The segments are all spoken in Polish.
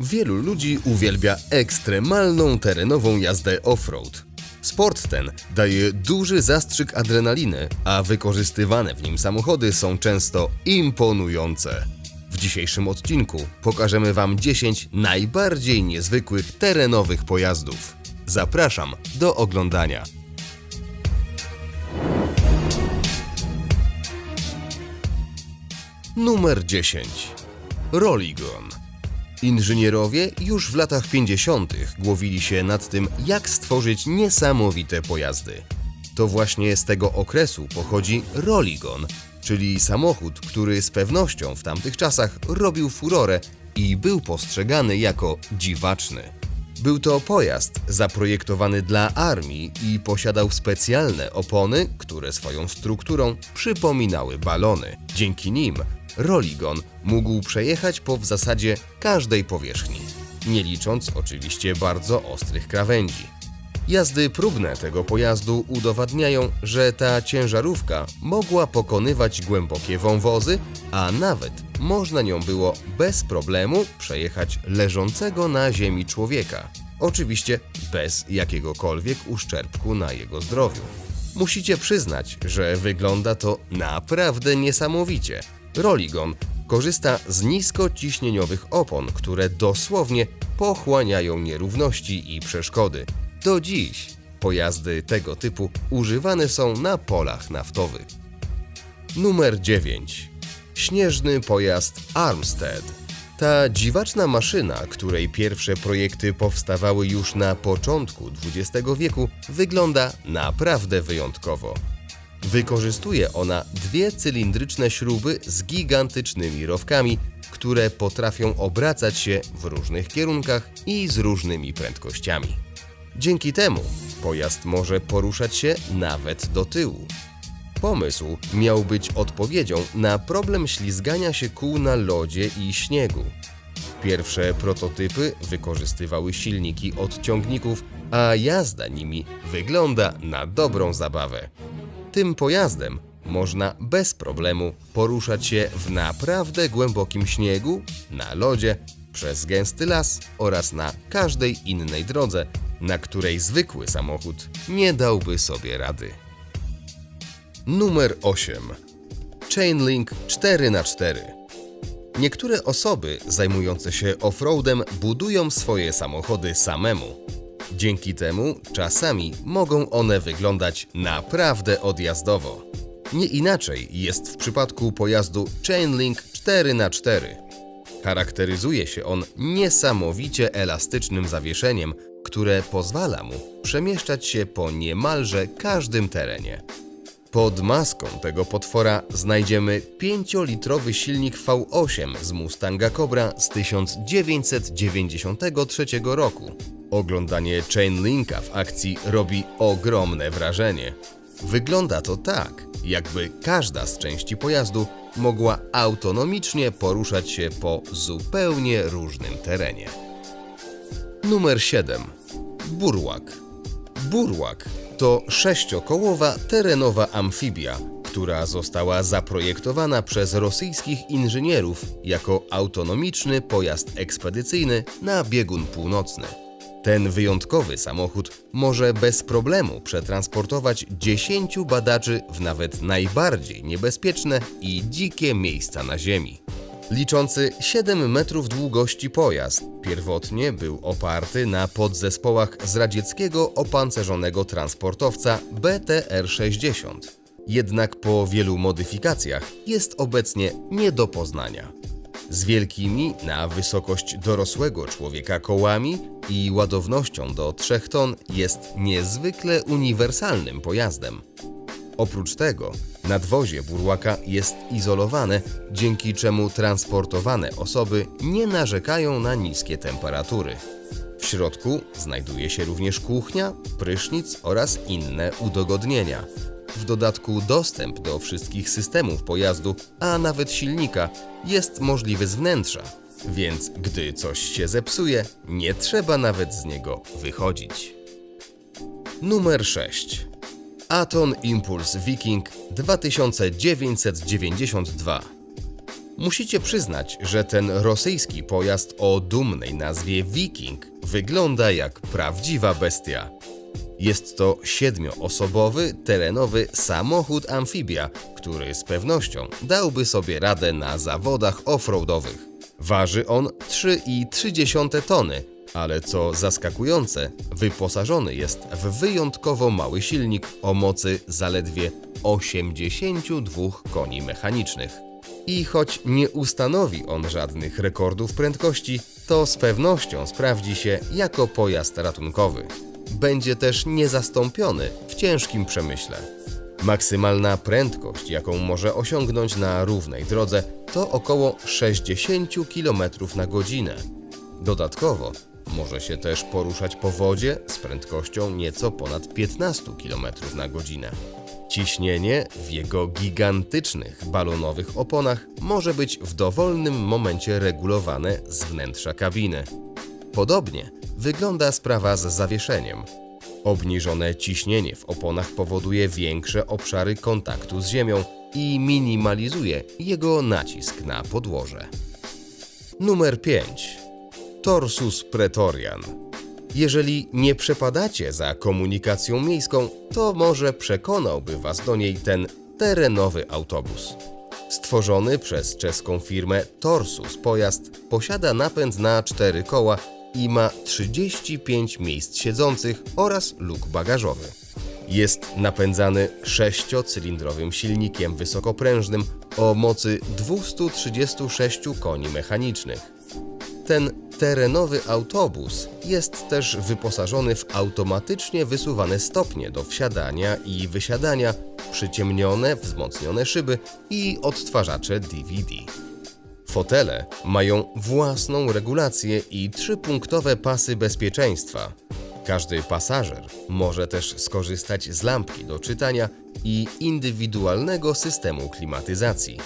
Wielu ludzi uwielbia ekstremalną terenową jazdę off-road. Sport ten daje duży zastrzyk adrenaliny, a wykorzystywane w nim samochody są często imponujące. W dzisiejszym odcinku pokażemy Wam 10 najbardziej niezwykłych terenowych pojazdów. Zapraszam do oglądania. Numer 10. Rolligon. Inżynierowie już w latach 50. głowili się nad tym, jak stworzyć niesamowite pojazdy. To właśnie z tego okresu pochodzi Rolligon, czyli samochód, który z pewnością w tamtych czasach robił furorę i był postrzegany jako dziwaczny. Był to pojazd zaprojektowany dla armii i posiadał specjalne opony, które swoją strukturą przypominały balony. Dzięki nim Rolligon mógł przejechać po w zasadzie każdej powierzchni, nie licząc oczywiście bardzo ostrych krawędzi. Jazdy próbne tego pojazdu udowadniają, że ta ciężarówka mogła pokonywać głębokie wąwozy, a nawet można nią było bez problemu przejechać leżącego na ziemi człowieka. Oczywiście bez jakiegokolwiek uszczerbku na jego zdrowiu. Musicie przyznać, że wygląda to naprawdę niesamowicie. Rolligon korzysta z niskociśnieniowych opon, które dosłownie pochłaniają nierówności i przeszkody. Do dziś pojazdy tego typu używane są na polach naftowych. Numer 9. Śnieżny pojazd Armstead. Ta dziwaczna maszyna, której pierwsze projekty powstawały już na początku XX wieku, wygląda naprawdę wyjątkowo. Wykorzystuje ona dwie cylindryczne śruby z gigantycznymi rowkami, które potrafią obracać się w różnych kierunkach i z różnymi prędkościami. Dzięki temu pojazd może poruszać się nawet do tyłu. Pomysł miał być odpowiedzią na problem ślizgania się kół na lodzie i śniegu. Pierwsze prototypy wykorzystywały silniki od ciągników, a jazda nimi wygląda na dobrą zabawę. Tym pojazdem można bez problemu poruszać się w naprawdę głębokim śniegu, na lodzie, przez gęsty las oraz na każdej innej drodze, na której zwykły samochód nie dałby sobie rady. Numer 8. Chainlink 4x4. Niektóre osoby zajmujące się offroadem budują swoje samochody samemu. Dzięki temu czasami mogą one wyglądać naprawdę odjazdowo. Nie inaczej jest w przypadku pojazdu Chainlink 4x4. Charakteryzuje się on niesamowicie elastycznym zawieszeniem, które pozwala mu przemieszczać się po niemalże każdym terenie. Pod maską tego potwora znajdziemy 5-litrowy silnik V8 z Mustanga Cobra z 1993 roku. Oglądanie Chainlinka w akcji robi ogromne wrażenie. Wygląda to tak, jakby każda z części pojazdu mogła autonomicznie poruszać się po zupełnie różnym terenie. Numer 7. Burłak. Burłak to sześciokołowa terenowa amfibia, która została zaprojektowana przez rosyjskich inżynierów jako autonomiczny pojazd ekspedycyjny na biegun północny. Ten wyjątkowy samochód może bez problemu przetransportować 10 badaczy w nawet najbardziej niebezpieczne i dzikie miejsca na Ziemi. Liczący 7 metrów długości pojazd pierwotnie był oparty na podzespołach z radzieckiego opancerzonego transportowca BTR-60. Jednak po wielu modyfikacjach jest obecnie nie do poznania. Z wielkimi na wysokość dorosłego człowieka kołami i ładownością do 3 ton jest niezwykle uniwersalnym pojazdem. Oprócz tego nadwozie burłaka jest izolowane, dzięki czemu transportowane osoby nie narzekają na niskie temperatury. W środku znajduje się również kuchnia, prysznic oraz inne udogodnienia. W dodatku dostęp do wszystkich systemów pojazdu, a nawet silnika, jest możliwy z wnętrza, więc gdy coś się zepsuje, nie trzeba nawet z niego wychodzić. Numer 6. Aton Impulse Viking 2992. Musicie przyznać, że ten rosyjski pojazd o dumnej nazwie Viking wygląda jak prawdziwa bestia. Jest to siedmioosobowy, terenowy samochód amfibia, który z pewnością dałby sobie radę na zawodach offroadowych. Waży on 3,3 tony, ale co zaskakujące, wyposażony jest w wyjątkowo mały silnik o mocy zaledwie 82 koni mechanicznych. I choć nie ustanowi on żadnych rekordów prędkości, to z pewnością sprawdzi się jako pojazd ratunkowy. Będzie też niezastąpiony w ciężkim przemyśle. Maksymalna prędkość, jaką może osiągnąć na równej drodze, to około 60 km na godzinę. Dodatkowo może się też poruszać po wodzie z prędkością nieco ponad 15 km na godzinę. Ciśnienie w jego gigantycznych balonowych oponach może być w dowolnym momencie regulowane z wnętrza kabiny. Podobnie wygląda sprawa z zawieszeniem. Obniżone ciśnienie w oponach powoduje większe obszary kontaktu z ziemią i minimalizuje jego nacisk na podłoże. Numer 5. Torsus Pretorian. Jeżeli nie przepadacie za komunikacją miejską, to może przekonałby Was do niej ten terenowy autobus. Stworzony przez czeską firmę Torsus pojazd posiada napęd na cztery koła i ma 35 miejsc siedzących oraz luk bagażowy. Jest napędzany sześciocylindrowym silnikiem wysokoprężnym o mocy 236 koni mechanicznych. Ten terenowy autobus jest też wyposażony w automatycznie wysuwane stopnie do wsiadania i wysiadania, przyciemnione, wzmocnione szyby i odtwarzacze DVD. Fotele mają własną regulację i trzypunktowe pasy bezpieczeństwa. Każdy pasażer może też skorzystać z lampki do czytania i indywidualnego systemu klimatyzacji.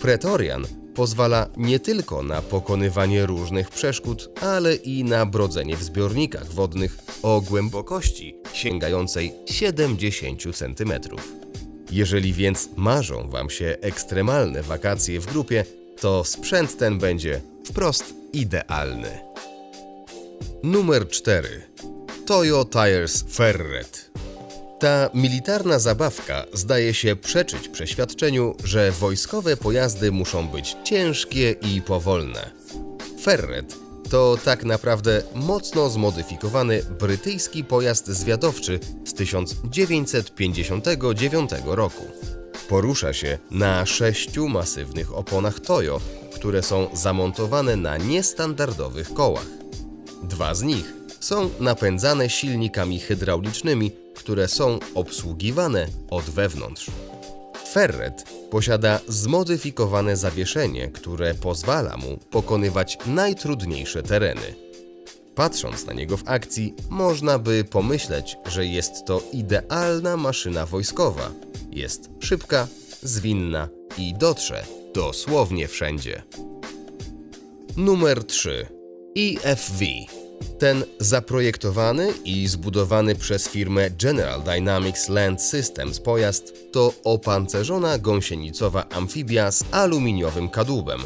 Pretorian pozwala nie tylko na pokonywanie różnych przeszkód, ale i na brodzenie w zbiornikach wodnych o głębokości sięgającej 70 cm. Jeżeli więc marzą Wam się ekstremalne wakacje w grupie, to sprzęt ten będzie wprost idealny. Numer 4. Toyo Tires Ferret. Ta militarna zabawka zdaje się przeczyć przeświadczeniu, że wojskowe pojazdy muszą być ciężkie i powolne. Ferret to tak naprawdę mocno zmodyfikowany brytyjski pojazd zwiadowczy z 1959 roku. Porusza się na sześciu masywnych oponach Toyo, które są zamontowane na niestandardowych kołach. Dwa z nich są napędzane silnikami hydraulicznymi, które są obsługiwane od wewnątrz. Ferret posiada zmodyfikowane zawieszenie, które pozwala mu pokonywać najtrudniejsze tereny. Patrząc na niego w akcji, można by pomyśleć, że jest to idealna maszyna wojskowa. Jest szybka, zwinna i dotrze dosłownie wszędzie. Numer 3. EFV. Ten zaprojektowany i zbudowany przez firmę General Dynamics Land Systems pojazd to opancerzona gąsienicowa amfibia z aluminiowym kadłubem.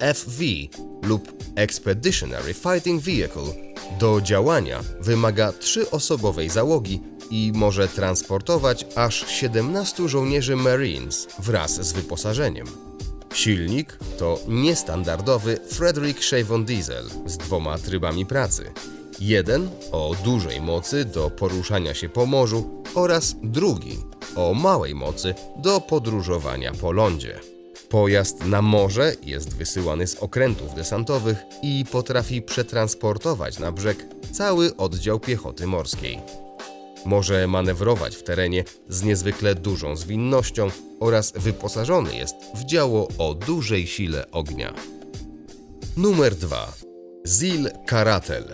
EFV lub Expeditionary Fighting Vehicle do działania wymaga trzyosobowej załogi i może transportować aż 17 żołnierzy Marines wraz z wyposażeniem. Silnik to niestandardowy Frederick Shavon Diesel z dwoma trybami pracy. Jeden o dużej mocy do poruszania się po morzu oraz drugi o małej mocy do podróżowania po lądzie. Pojazd na morze jest wysyłany z okrętów desantowych i potrafi przetransportować na brzeg cały oddział piechoty morskiej. Może manewrować w terenie z niezwykle dużą zwinnością oraz wyposażony jest w działo o dużej sile ognia. Numer 2. ZIL Karatel.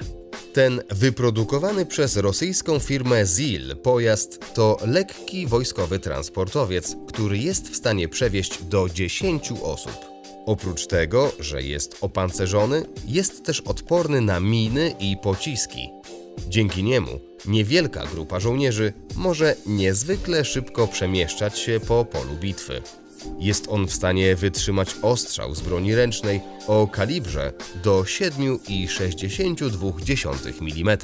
Ten wyprodukowany przez rosyjską firmę ZIL pojazd to lekki wojskowy transportowiec, który jest w stanie przewieźć do 10 osób. Oprócz tego, że jest opancerzony, jest też odporny na miny i pociski. Dzięki niemu niewielka grupa żołnierzy może niezwykle szybko przemieszczać się po polu bitwy. Jest on w stanie wytrzymać ostrzał z broni ręcznej o kalibrze do 7,62 mm.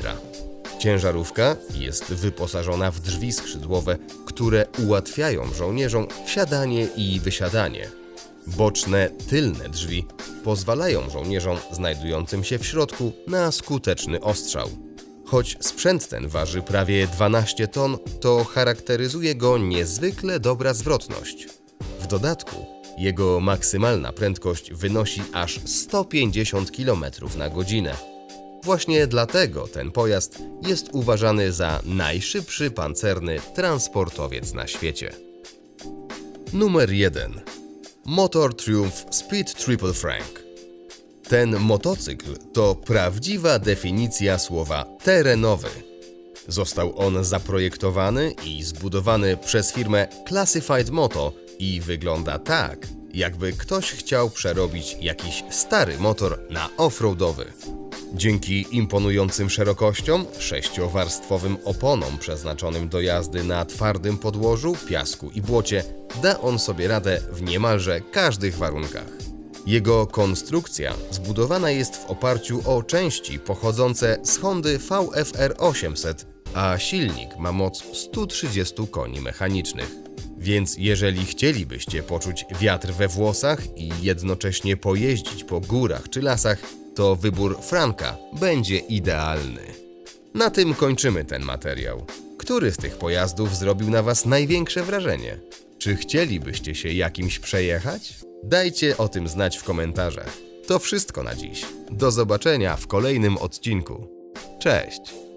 Ciężarówka jest wyposażona w drzwi skrzydłowe, które ułatwiają żołnierzom wsiadanie i wysiadanie. Boczne, tylne drzwi pozwalają żołnierzom znajdującym się w środku na skuteczny ostrzał. Choć sprzęt ten waży prawie 12 ton, to charakteryzuje go niezwykle dobra zwrotność. W dodatku jego maksymalna prędkość wynosi aż 150 km na godzinę. Właśnie dlatego ten pojazd jest uważany za najszybszy pancerny transportowiec na świecie. Numer 1. Motor Triumph Speed Triple Frank. Ten motocykl to prawdziwa definicja słowa terenowy. Został on zaprojektowany i zbudowany przez firmę Classified Moto i wygląda tak, jakby ktoś chciał przerobić jakiś stary motor na offroadowy. Dzięki imponującym szerokościom, sześciowarstwowym oponom przeznaczonym do jazdy na twardym podłożu, piasku i błocie, da on sobie radę w niemalże każdych warunkach. Jego konstrukcja zbudowana jest w oparciu o części pochodzące z Hondy VFR 800, a silnik ma moc 130 koni mechanicznych. Więc jeżeli chcielibyście poczuć wiatr we włosach i jednocześnie pojeździć po górach czy lasach, to wybór Franka będzie idealny. Na tym kończymy ten materiał. Który z tych pojazdów zrobił na Was największe wrażenie? Czy chcielibyście się jakimś przejechać? Dajcie o tym znać w komentarzach. To wszystko na dziś. Do zobaczenia w kolejnym odcinku. Cześć!